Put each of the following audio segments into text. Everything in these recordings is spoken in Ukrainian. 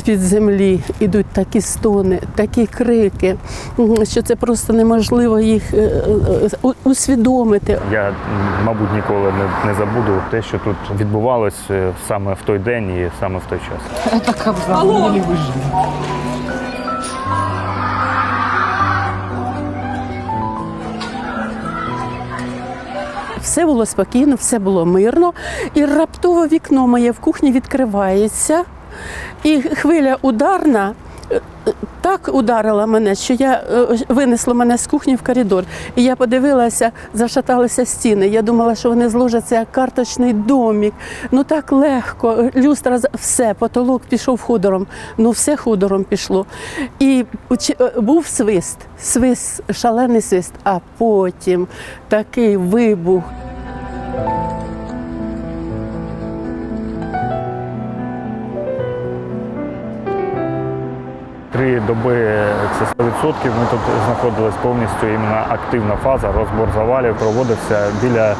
з-під землі ідуть такі стони, такі крики, м, що це просто неможливо їх е, е, у- усвідомити. Я, м, мабуть, ніколи не, не забуду те, що тут відбувалось е, саме в той день і саме в той час. Это кобза, мы не выжили. Все було спокійно, все було мирно. І раптово вікно моє в кухні відкривається, і хвиля ударна. е, Так ударила мене, що я е, винесла мене з кухні в коридор. І я подивилася, зашаталися стіни. Я думала, що вони зложаться як карточний домік. Ну так легко. Люстра все, потолок пішов ходором. Ну все ходором пішло. І е, був свист, свист, шалений свист, а потім такий вибух. Три доби це 100%. Ми тут знаходились повністю іменно активна фаза. Розбор завалів проводився біля е,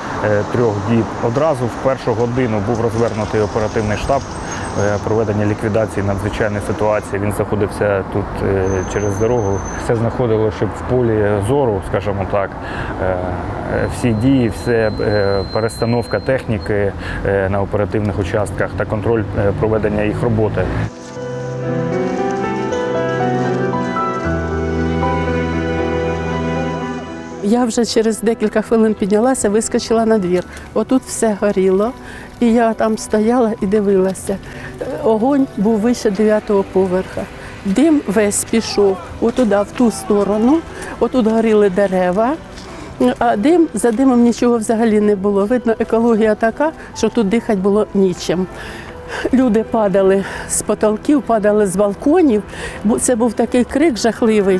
трьох діб. Одразу в першу годину був розвернутий оперативний штаб е, проведення ліквідації надзвичайної ситуації. Він знаходився тут е, через дорогу. Все знаходилося в полі зору, скажімо так. Всі дії, все перестановка техніки на оперативних участках та контроль проведення їх роботи. Я вже через декілька хвилин піднялася, вискочила на двір. Отут все горіло, і я там стояла і дивилася. Огонь був вище дев'ятого поверха. Дим весь пішов отуди, в ту сторону. Отут горіли дерева. А дим за димом нічого взагалі не було. Видно, екологія така, що тут дихати було нічим. Люди падали з потолків, падали з балконів. Бу- Це був такий крик жахливий.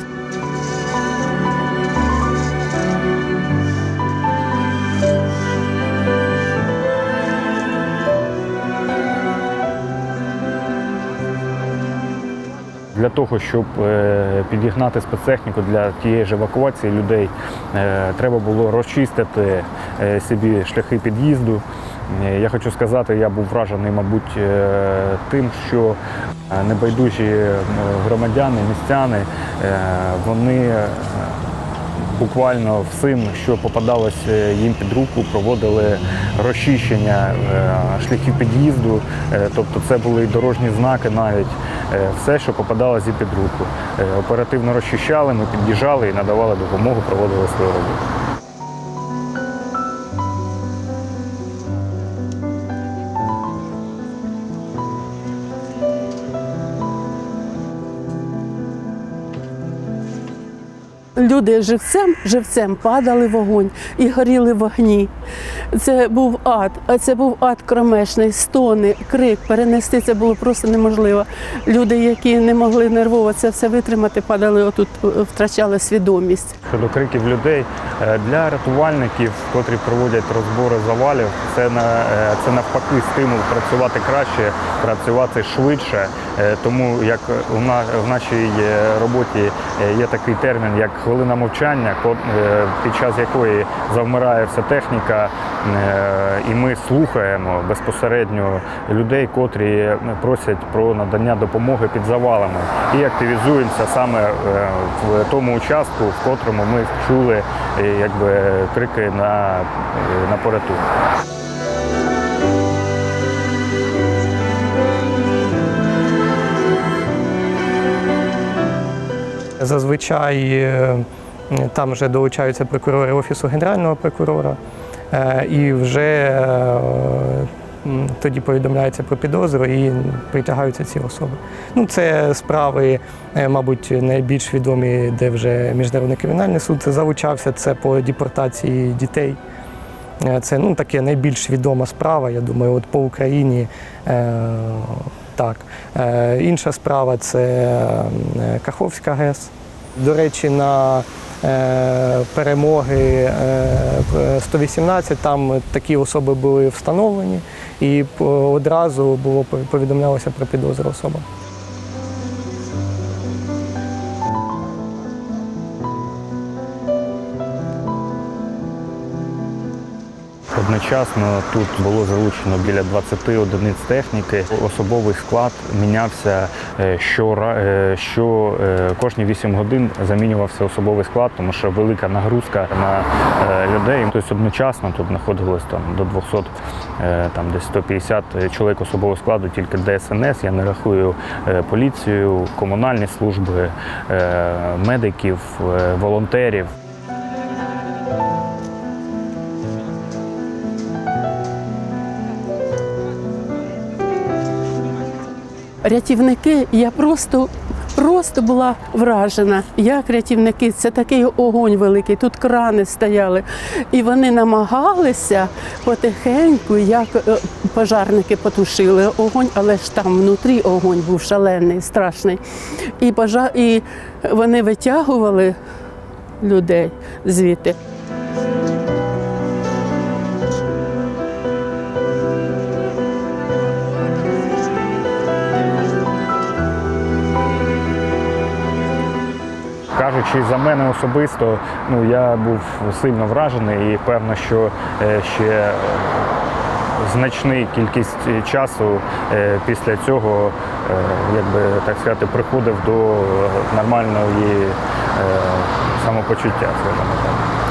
Для того, щоб е, підігнати спецтехніку для тієї ж евакуації людей, е, треба було розчистити е, собі шляхи під'їзду. Я хочу сказати, я був вражений, мабуть, тим, що небайдужі громадяни, містяни, вони буквально всім, що попадалось їм під руку, проводили розчищення е, шляхів під'їзду, Е, тобто це були дорожні знаки навіть, е, все, що попадалось їм під руку. Оперативно розчищали, ми під'їжджали і надавали допомогу, проводили свою роботу. Люди живцем, живцем падали в вогонь і горіли вогні. Це був ад, а це був ад кромешний, стони, крик. Перенести це було просто неможливо. Люди, які не могли нервово це все витримати, падали отут, е, втрачали свідомість. Щодо криків людей е, для рятувальників, котрі проводять розбори завалів, це на е, це навпаки стимул працювати краще, працювати швидше. Е, Тому як у на в нашій е, роботі е, є такий термін, як хвилина мовчання, під час якої завмирає вся техніка, і ми слухаємо безпосередньо людей, котрі просять про надання допомоги під завалами, і активізуємося саме в тому участку, в котрому ми чули якби крики на, на порятунок. Зазвичай е, там вже долучаються прокурори Офісу Генерального прокурора е, і вже е, тоді повідомляється про підозру і притягаються ці особи. Ну, це справи, мабуть, найбільш відомі, де вже Міжнародний кримінальний суд залучався. Це по депортації дітей. Це ну, таке найбільш відома справа, я думаю, от по Україні. Так. Е, інша справа це е, Каховська ГЕС. До речі, на е, перемоги е, 118 там такі особи були встановлені, і одразу було пов- повідомлялося про підозру особам. Одночасно тут було залучено біля 20 одиниць техніки. Особовий склад мінявся е, е, що е, кожні 8 годин замінювався особовий склад, тому що велика нагрузка на людей. Тобто одночасно тут знаходилось там до 200, е, там десь 150 чоловік особового складу, тільки ДСНС. Я не рахую поліцію, комунальні служби, медиків, волонтерів. Рятівники, я просто. Просто була вражена, як рятівники, це такий огонь великий, тут крани стояли. І вони намагалися потихеньку, як е, пожарники потушили огонь, але ж там внутрі огонь був шалений, страшний. І, пожар... і вони витягували людей звідти. Кажучи за мене особисто, ну я був сильно вражений і певно, що е, ще е, значний кількість часу е, після цього, якби так сказати, приходив до нормальної е, самопочуття, скажімо так.